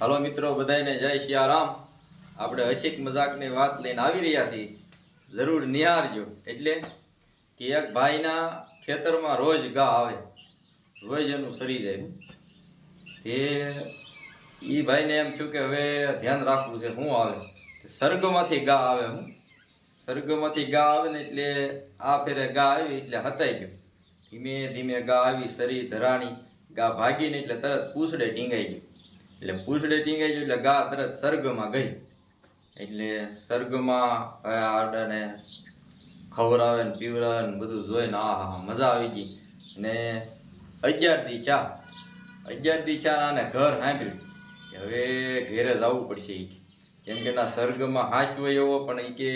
હાલો મિત્રો બધાને જય સિયારામ આપણે હસીક મજાકની વાત લઈને આવી રહ્યા છીએ. જરૂર નિહાળજો. એટલે કે એક ભાઈના ખેતરમાં રોજ ગા આવે. રોજ એનું સરી જાય તે એ ભાઈને એમ થયું કે હવે ધ્યાન રાખવું છે શું આવે. સર્ગમાંથી ગા આવે હું સ્વર્ગમાંથી ગા આવે ને એટલે આ ફેરે ગા આવી, એટલે હતાઈ ગયો. ધીમે ધીમે ગા આવી સરી ધરાણી, ગા ભાગીને એટલે તરત પૂછડે ટીંગાઈ ગયું. એટલે પૂછડે ટીંગાઈ ગયું એટલે ગા તરત સર્ગમાં ગઈ. એટલે સ્વર્ગમાં હવે આડાને ખવડાવે ને પીવડાવે ને બધું જોઈને આ હા મજા આવી ગઈ. ને અગિયાર ચા. અગિયાર દી ચા આને ઘર સાંભળ્યું કે હવે ઘેરે જવું પડશે કે. કેમ કે ના સર્ગમાં હાચવો એવો પણ એ કે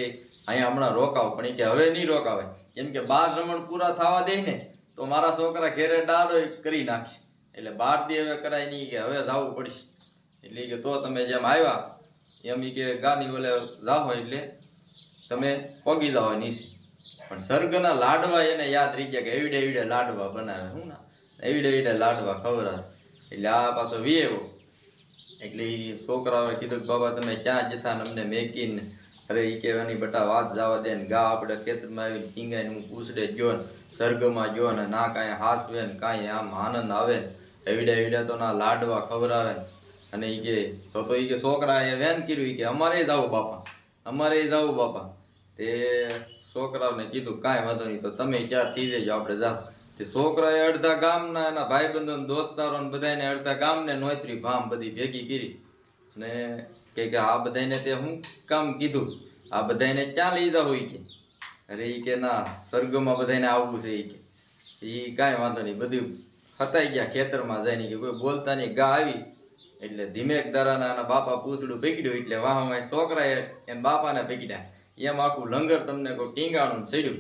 અહીંયા હમણાં રોકાવ, પણ એ કે હવે નહીં રોકાવે કેમ કે બાર રમણ પૂરા થવા દે ને, તો મારા છોકરા ઘેરે ડાળો કરી નાખશે. એટલે બાર દી હવે કરાય નહીં કે હવે જવું પડશે. એટલે કે તો તમે જેમ આવ્યા, એમ કે ગાની ઓલે જાઓ એટલે તમે પગી જાઓ નીચે. પણ સર્ગના લાડવા એને યાદ રહી ગયા કે એવડે એવડે લાડવા બનાવે, હું ના? એવડે એવડે લાડવા ખવડાવે. એટલે આ પાછો વિયેવો એટલે છોકરાઓએ કીધું કે, બાબા, તમે ક્યાં જતા અમને મેકીને અરે એ કહેવાની બટા વાત જવા દે ને ગા આપણે ખેતરમાં આવીને ટીંગાઈને હું પૂછડે ગયો ને સર્ગમાં ગયો ને, ના કાંઈ હાસવે ને, કાંઈ આમ આનંદ આવે ને, એવડા એવડા તો ના લાડવા ખવડાવે ને. અને એ કે, તો તો એ કે છોકરાએ વેન કર્યું એ કે, અમારે જાવું બાપા, અમારે જાવું બાપા. તે છોકરાઓને કીધું, કાંઈ વાંધો નહીં, તો તમે ક્યાં થઈ જજો, આપણે જાઓ તે છોકરાએ અડધા ગામના એના ભાઈબંધો દોસ્તારો બધાને અડધા ગામને નોતરી ભામ બધી ભેગી કરી. ને કે કે આ બધાને તે હું કામ કીધું? આ બધાને ક્યાં લઈ જાવ ઈ કે? અરે એ કે ના, સ્વર્ગમાં બધાને આવવું છે એ કે. એ કાંઈ વાંધો નહીં, બધું હતાઈ ગયા ખેતરમાં જઈને કે કોઈ બોલતા નહીં, ગા આવી. એટલે ધીમેક દારાના એના બાપા પૂછડું પીકડ્યું એટલે વાહમાં છોકરાએ એના બાપાને પીકડ્યા એમ આખું લંગર તમને કોઈ ટીંગાણું ચડ્યું.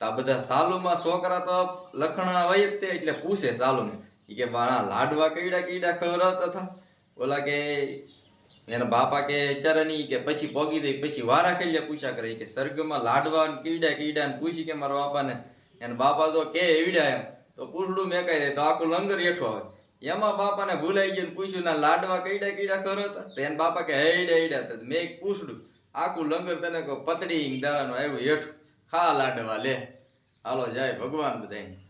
તો આ બધા સાલુમાં છોકરા તો લખણા હોય જ તે, એટલે પૂછે સાલુને કે બાણા લાડવા કીડા કીડા ખવડાવતા હતા? ઓલા કે એના બાપા કે અત્યારે નહીં કે પછી પોગી દઈ, પછી વારા ખેલ્યા પૂછ્યા કરે. કે સ્વર્ગમાં લાડવા ને કીડા કીડા ને પૂછી કે મારા બાપાને. એના બાપા તો કે એવડ્યા એમ. તો પૂછડું મેકાઈ દે, તો આખું લંગર હેઠો આવે. એમાં બાપાને ભૂલાઈ ગયું પૂછ્યું, ના, લાડવા કીડા કીડા ખરો હતા તો એના બાપા કે હેડા હેડા હતા મેં પૂછડું, આખું લંગર તને કહો, પતડી દાડાનું આવ્યું હેઠું. ખા લાડવા લે. હાલો, જાય ભગવાન બધાય.